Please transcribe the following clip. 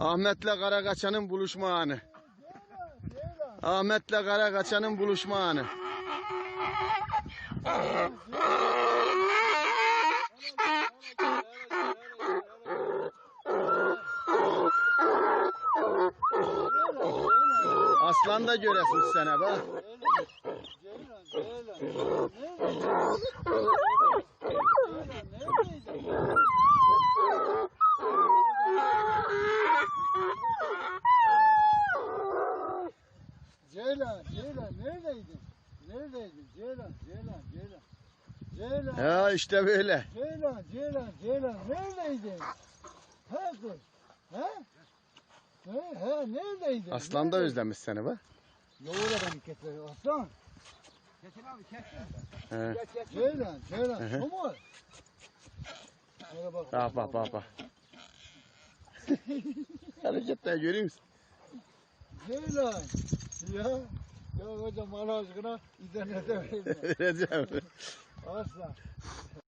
Ahmet'le Karakaçan'ın buluşma anı. Ahmet'le Karakaçan'ın buluşma anı. Aslan da göresin sene bak. Ceylan, Ceylan. Neredeydin? Ceylan, neredeydin? Ceylan, Ceylan neredeydin? Neredeydin? Ceylan, Ceylan, Ceylan. Ceylan, Ya işte böyle. Ceylan, Ceylan, Ceylan neredeydin? He kız? He? He, he, neredeydin? Aslan da özlemiş seni bak. Yoğur adamı keser, aslan. He. Ceylan, Ceylan, Hı mu? Bak. Bak bak bak bak. Hareketler görüyor musun? Ceylan. Ya, ya hocam Allah aşkına internete verin. Vereceğim. Aslan.